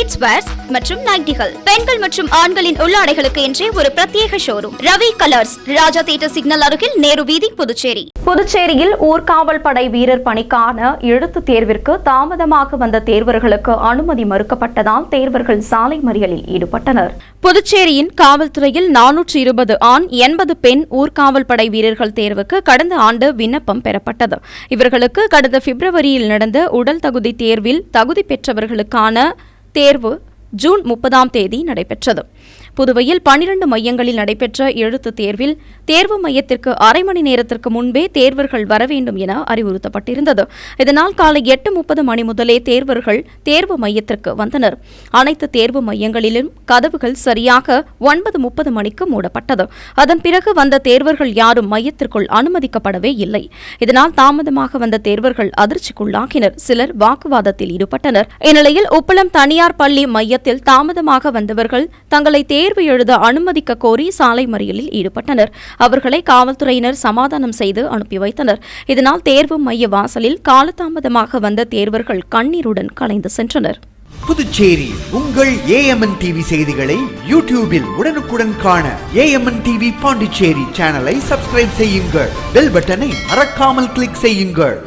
kids wears மற்றும் நைட்டிகள். பெண்கள் மற்றும் ஆண்களின் உள்ளாடைகளுக்கு என்றே ஒரு பிரத்யேக showroom Ravi colours Raja theatre signal அருகில் நேரு வீதி புதுச்சேரி. புதுச்சேரியில் ஊர்காவல் படை வீரர் பணிக்கான எழுத்துத் தேர்விற்கு தாமதமாக வந்த தேர்வர்களுக்கு அனுமதி மறுக்கப்பட்டதால் தேர்வர்கள் சாலை மறியலில் ஈடுபட்டனர். புதுச்சேரியின் காவல்துறையில் நானூற்று இருபது ஆண் எண்பது பெண் ஊர்காவல் படை வீரர்கள் தேர்வுக்கு கடந்த ஆண்டு விண்ணப்பம் பெறப்பட்டது. இவர்களுக்கு கடந்த பிப்ரவரியில் நடந்த உடல் தகுதி தேர்வில் தகுதி பெற்றவர்களுக்கான தேர்வு ஜூன் முப்பதாம் தேதி நடைபெற்றது. புதுவையில் பனிரண்டு மையங்களில் நடைபெற்ற எழுத்து தேர்வில் தேர்வு மையத்திற்கு அரை மணி நேரத்திற்கு முன்பே தேர்வர்கள் வர வேண்டும் என அறிவுறுத்தப்பட்டிருந்தது. இதனால் காலை எட்டு முப்பது மணி முதலே தேர்வர்கள் தேர்வு மையத்திற்கு வந்தனர். அனைத்து தேர்வு மையங்களிலும் கதவுகள் சரியாக ஒன்பது முப்பது மணிக்கு மூடப்பட்டது. அதன் பிறகு வந்த தேர்வர்கள் யாரும் மையத்திற்குள் அனுமதிக்கப்படவே இல்லை. இதனால் தாமதமாக வந்த தேர்வர்கள் அதிர்ச்சிக்குள்ளாகினர். சிலர் வாக்குவாதத்தில் ஈடுபட்டனர். இந்நிலையில் உப்பளம் தனியார் பள்ளி மையத்தில் தாமதமாக வந்தவர்கள் தங்களை தேர்வு எழுத அனுமதிக்க கோரி சாலை மறியலில் ஈடுபட்டனர். அவர்களை காவல்துறையினர் சமாதானம் செய்து அனுப்பி வைத்தனர். இதனால் தேர்வு மைய வாசலில் காலதாமதமாக வந்த தேர்வர்கள் கண்ணீருடன் கலைந்து சென்றனர். புதுச்சேரி உங்கள் ஏஎம்என் டிவி செய்திகளை யூடியூபில் உடனுக்குடன் காண ஏஎம்என் டிவி பாண்டிச்சேரி சேனலை சப்ஸ்கிரைப் செய்யுங்கள். பெல் பட்டனை மறக்காமல் கிளிக் செய்யுங்கள்.